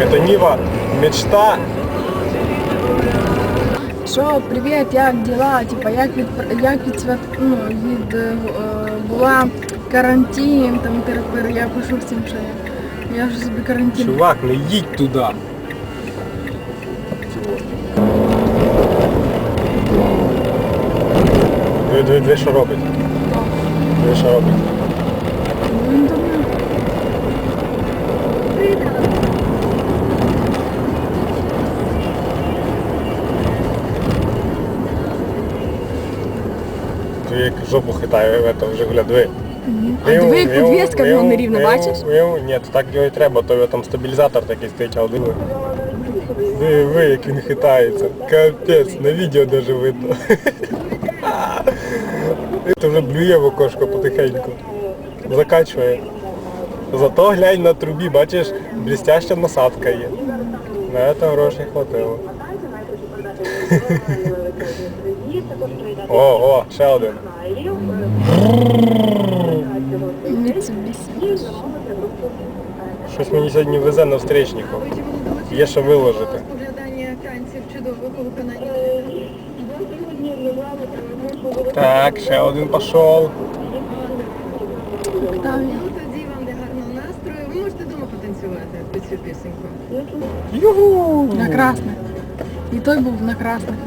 Это Нива мечта. Що, привіт, як діла? Типа, як від як від свят, ну, від е, була карантин, там тепер я пишу всім, що я, я ж собі карантин. Чувак, не їдь туди. Диви, диви, диви, що робить. Диви, що робить. Як жопу хитає в этом Жигуля, диви. А диви, як підвіска в нього нерівна, бачиш? Ні, то так його і треба, то там стабілізатор такий стоїть, а. Диви, диви, як він хитається. Капець, на відео даже видно. Це вже блює в окошко потихеньку. Закачує. Зато глянь на трубі, бачиш, блістяща насадка є. На це грошей хватило. О, о, ще один. Щось мені сьогодні везе на встречників. Є що виложити. Так, ще один пішов. Ну тоді вам для гарного настрою. Ви можете вдома потанцювати під цю пісеньку. Югу! на красних. І той був на красних.